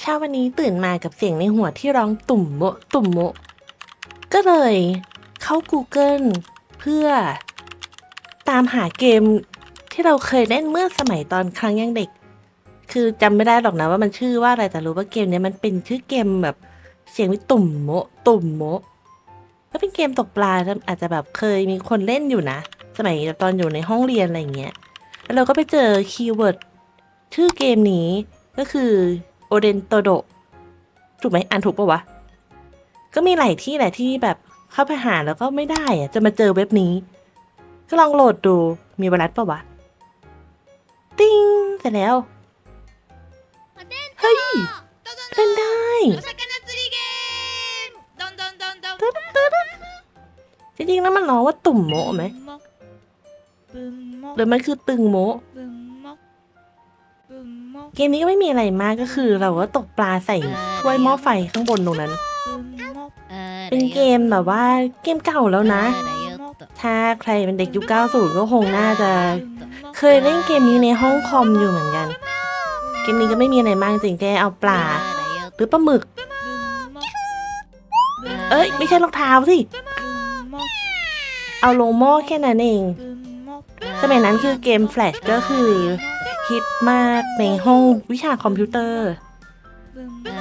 เช้าวันนี้ตื่นมากับเสียงในหัวที่ร้องตุ่มโมตุ่มโมก็เลยเข้า Google เพื่อตามหาเกมที่เราเคยเล่นเมื่อสมัยตอนครั้งยังเด็ก คือจำไม่ได้หรอกนะว่ามันชื่อว่าอะไรแต่รู้ว่าเกมนี้มันเป็นชื่อเกมแบบเสียงวิตุ่มโมตุ่มโมก็เป็นเกมตกปลาอาจจะแบบเคยมีคนเล่นอยู่นะ สมัยตอนอยู่ในห้องเรียนอะไรอย่างเงี้ยแล้วเราก็ไปเจอคีย์เวิร์ดชื่อเกมนี้ก็คือ โอเดนโตโดถูกไหมอ่านถูกปะวะ ก็มีหลายที่แหละที่แบบเข้าไปหาแล้วก็ไม่ได้อะจะมาเจอเว็บนี้ ก็ลองโหลดดูมีไวรัสปะวะ ติ้งเสร็จแล้ว เฮ้ยเล่นได้จริงๆแล้วมันร้องว่าตุ่มโมไหม หรือมันคือตึงโม เกมนี้ก็ไม่มีอะไรมากก็คือเราก็ตกปลาใส่ถ้วยหม้อไฟข้างบนตรงนั้นบึมมกเป็นเกมแบบว่าเกมเก่าแล้วนะ ถ้าใครเป็นเด็กยุค 90 ก็คงน่าจะ เคยเล่นเกมนี้ในห้องคอมอยู่เหมือนกัน เกมนี้ก็ไม่มีอะไรมากจริงแค่เอาปลา หรือปลาหมึก เอ้ย ไม่ใช่รองเท้าสิ เอาลงหม้อแค่นั้นเอง สมัยนั้นคือเกมแฟลชก็คือ ฮิตมากในห้องวิชาคอมพิวเตอร์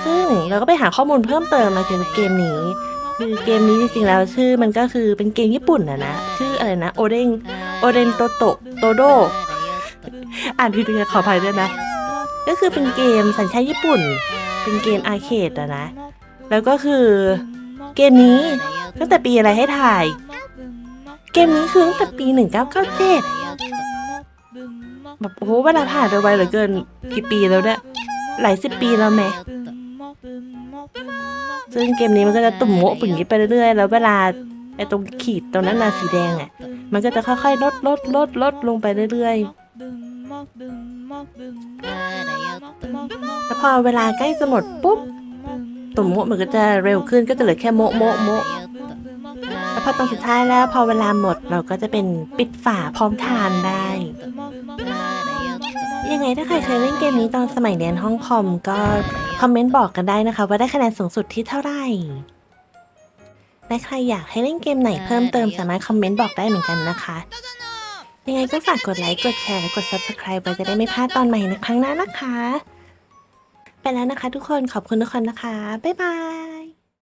ซึ่งเราก็ไปหาข้อมูลเพิ่มเติมมาเกี่ยวกับเกมนี้ คือเกมนี้จริงๆแล้วชื่อมันก็คือเป็นเกมญี่ปุ่นอะนะ ชื่ออะไรนะโอเดงโอเดนโตโตโตโด อ่านผิดเลยขออภัยด้วยนะ ก็คือเป็นเกมสัญชาติญี่ปุ่น เป็นเกมอาร์เคดอะนะ แล้วก็คือเกมนี้ตั้งแต่ปีอะไรให้ถ่าย เกมนี้คือตั้งแต่ปี 1997 แบบโอ้โหเวลาผ่านไปไวเหลือเกินกี่ปีแล้วเนี่ยหลายสิบปีแล้วแหมซึ่งเกมนี้มันก็จะตุ่มโมะปุ่นนี้ไปเรื่อยๆ แล้วเวลาไอ้ตรงขีดตรงนั้นน่ะสีแดงอะ มันก็จะค่อยๆ ลดลดลดลดลงไปเรื่อยๆ แล้วพอเวลาใกล้จะหมดปุ๊บตุ่มโมะมันก็จะเร็วขึ้นก็จะเหลือแค่โมะโมะโมะแล้ว พอตอนสุดท้ายแล้วพอเวลาหมดเราก็จะเป็นปิดฝาพร้อมทานได้ ยังไงถ้าใครเคยเล่นเกมนี้ตอนสมัยเรียนห้องคอมก็คอมเมนต์บอกกันได้นะคะ ว่าได้คะแนนสูงสุดที่เท่าไหร่และใครอยากให้เล่นเกมไหนเพิ่มเติมสามารถคอมเมนต์บอกได้เหมือนกันนะคะ ยังไงก็ฝากกดไลค์ กดแชร์ และกด Subscribe ไว้จะได้ไม่พลาดตอนใหม่ในครั้งหน้านะคะ ไปแล้วนะคะทุกคนขอบคุณทุกคนนะคะ บ๊ายบาย